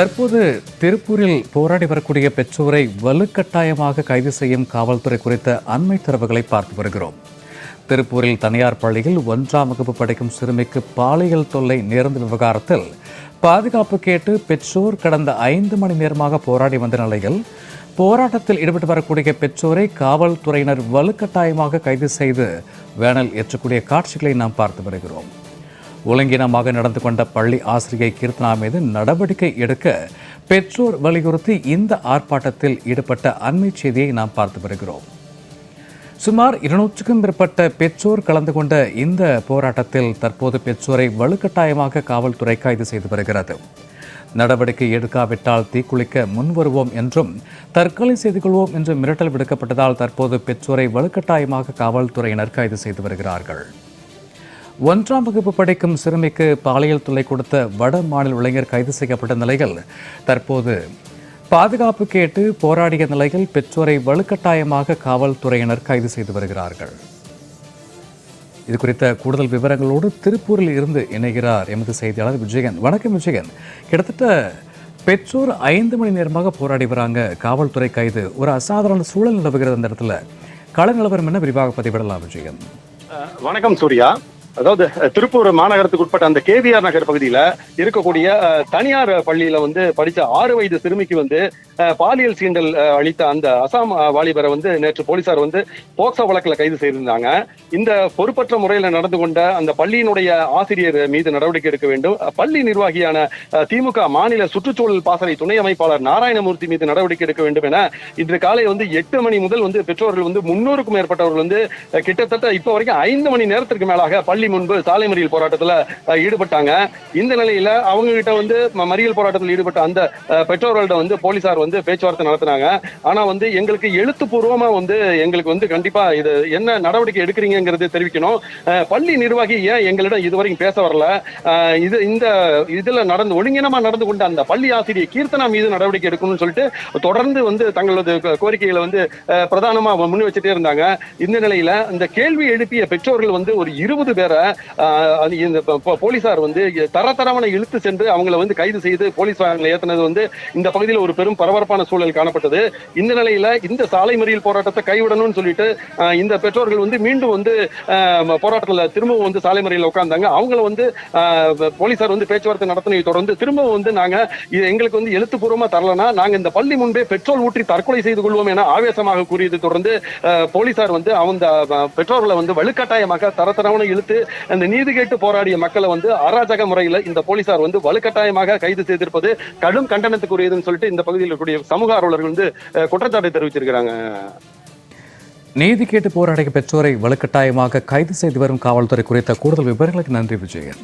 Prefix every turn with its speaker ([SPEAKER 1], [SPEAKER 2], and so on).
[SPEAKER 1] தற்போது திருப்பூரில் போராடி வரக்கூடிய பெற்றோரை வலுக்கட்டாயமாக கைது செய்யும் காவல்துறை குறித்த அண்மை தரவுகளை பார்த்து வருகிறோம். திருப்பூரில் தனியார் பள்ளியில் ஒன்றாம் வகுப்பு படிக்கும் சிறுமிக்கு பாலியல் தொல்லை நேர்ந்த விவகாரத்தில் பாதுகாப்பு கேட்டு பெற்றோர் கடந்த ஐந்து மணி நேரமாக போராடி வந்த நிலையில் போராட்டத்தில் ஈடுபட்டு வரக்கூடிய பெற்றோரை காவல்துறையினர் வலுக்கட்டாயமாக கைது செய்து வேனல் ஏற்றக்கூடிய காட்சிகளை நாம் பார்த்து வருகிறோம். ஒழுங்கினமாக நடந்து கொண்ட பள்ளி ஆசிரியை கீர்த்தனா மீது நடவடிக்கை எடுக்க பெற்றோர் வலியுறுத்தி இந்த ஆர்ப்பாட்டத்தில் ஈடுபட்ட அண்மை செய்தியை நாம் பார்த்து வருகிறோம். சுமார் இருநூற்றுக்கும் மேற்பட்ட பெற்றோர் கலந்து கொண்ட இந்த போராட்டத்தில் தற்போது பெற்றோரை வலுக்கட்டாயமாக காவல்துறை கைது செய்து வருகிறது. நடவடிக்கை எடுக்காவிட்டால் தீக்குளிக்க முன்வருவோம் என்றும் தற்கொலை செய்து கொள்வோம் என்று மிரட்டல் விடுக்கப்பட்டதால் தற்போது பெற்றோரை வலுக்கட்டாயமாக காவல்துறையினர் கைது செய்து வருகிறார்கள். ஒன்றாம் வகுப்பு படிக்கும் சிறுமிக்கு பாலியல் தொல்லை கொடுத்த வட மாநில இளைஞர் கைது செய்யப்பட்ட நிலையில் தற்போது பாதுகாப்பு கேட்டு போராடிய நிலையில் பெற்றோரை வலுக்கட்டாயமாக காவல்துறையினர் கைது செய்து வருகிறார்கள். இது குறித்த கூடுதல் விவரங்களோடு திருப்பூரில் இருந்து இணைகிறார் எமது செய்தியாளர் விஜயன். வணக்கம் விஜயன். கிட்டத்தட்ட பெற்றோர் ஐந்து மணி நேரமாக போராடி வராங்க. காவல்துறை கைது. ஒரு அசாதாரண சூழல் நிலவுகிறது அந்த இடத்துல. கள நிலவரம் என்ன? விரிவாக பதிவிடலாம் விஜயன்.
[SPEAKER 2] வணக்கம் சூர்யா. அதாவது திருப்பூர் மாநகரத்துக்கு உட்பட்ட அந்த கேவிஆர் நகர் பகுதியில இருக்கக்கூடிய தனியார் பள்ளியில வந்து படித்த ஆறு வயது சிறுமிக்கு வந்து பாலியல் சீண்டல் அளித்த அந்த அசாம் வாலிபரை வந்து நேற்று போலீசார் வந்து போக்சோ வழக்கில் கைது செய்திருந்தாங்க. இந்த பொறுப்பற்ற முறையில் நடந்து கொண்ட அந்த பள்ளியினுடைய ஆசிரியர் மீது நடவடிக்கை எடுக்க வேண்டும். பள்ளி நிர்வாகியான திமுக மாநில சுற்றுச்சூழல் பாசறை துணை அமைப்பாளர் நாராயணமூர்த்தி மீது நடவடிக்கை எடுக்க வேண்டும் என இன்று காலை வந்து எட்டு மணி முதல் வந்து பெற்றோர்கள் வந்து முன்னூறுக்கும் மேற்பட்டவர்கள் வந்து கிட்டத்தட்ட இப்ப வரைக்கும் ஐந்து மணி நேரத்திற்கு மேலாக பள்ளி முன்பு சாலை மறியல் போராட்டத்துல ஈடுபட்டாங்க. இந்த நிலையில அவங்க கிட்ட வந்து ம- மறியல் போராட்டத்தில் ஈடுபட்ட அந்த அஹ், பெற்றோர்கள்ட்ட வந்து போலீசார் வந்து பேச்சுவார்த்தை நடத்தினாங்க. ஆனா வந்து எங்களுக்கு எழுத்துப்பூர்வமா வந்து எங்களுக்கு வந்து கண்டிப்பா இது என்ன நடவடிக்கை எடுக்கிறீங்கிறது தெரிவிக்கணும். பள்ளி நிர்வாகி ஏன் எங்களிடம் இதுவரைக்கும் பேச வரல? இது இந்த இதுல நடந்து ஒழுங்கினமா நடந்து கொண்ட அந்த பள்ளி ஆசிரியர் கீர்த்தனா மீது நடவடிக்கை எடுக்கணும்னு சொல்லிட்டு தொடர்ந்து வந்து தங்களது கோரிக்கைகளை வந்து பிரதானமா முன் வச்சுட்டே இருந்தாங்க. இந்த நிலையில இந்த கேள்வி எழுப்பிய பெற்றோர்கள் வந்து ஒரு இருபது பேர் ஆஹ், இந்த போலீசார் வந்து தரத்தரவனை இழுத்து சென்று அவங்கள வந்து கைது செய்து போலீஸ் வாகனங்களை ஏற்றினது வந்து இந்த பகுதியில் ஒரு பெரும் பரபரப்பான சூழல் காணப்பட்டது. இந்த நிலையில இந்த சாலை மறியல் போராட்டத்தை கைவிடணும்னு சொல்லிட்டு இந்த பெற்றோர்கள் வந்து மீண்டும் வந்து போராட்டத்தில் திரும்பவும் வந்து சாலை மறியல் உட்கார்ந்தாங்க. அவங்கள வந்து ஆஹ், போலீசார் வந்து பேச்சுவார்த்தை நடத்தினதை தொடர்ந்து திரும்பவும் வந்து நாங்க இது எங்களுக்கு வந்து எழுத்துப்பூர்வமா தரலனா நாங்க இந்த பள்ளி முன்பே பெட்ரோல் ஊற்றி தற்கொலை செய்து கொள்வோம் என ஆவேசமாக கூறியது தொடர்ந்து போலீசார் வந்து அந்த பெற்றோர்களை வந்து வலுக்கட்டாயமாக தரத்தரவனை இழுத்து அந்த நீதி கேட்டு போராடிய மக்களை வந்து அராஜக முறையில் இந்த போலீசார் வந்து வலுக்கட்டாயமாக கைது செய்திருப்பது கடும் கண்டனத்துக்குரியதுன்னு சொல்லிட்டு இந்த பகுதியில் இருக்கக்கூடிய சமூக ஆர்வலர்கள் வந்து குற்றச்சாட்டை தெரிவிச்சிருக்கிறாங்க
[SPEAKER 1] நீதி கேட்டு போராடிய பெற்றோரை வலுக்கட்டாயமாக கைது செய்து வரும் காவல்துறை குறித்த கூடுதல் விவரங்களுக்கு நன்றி விஜயன்.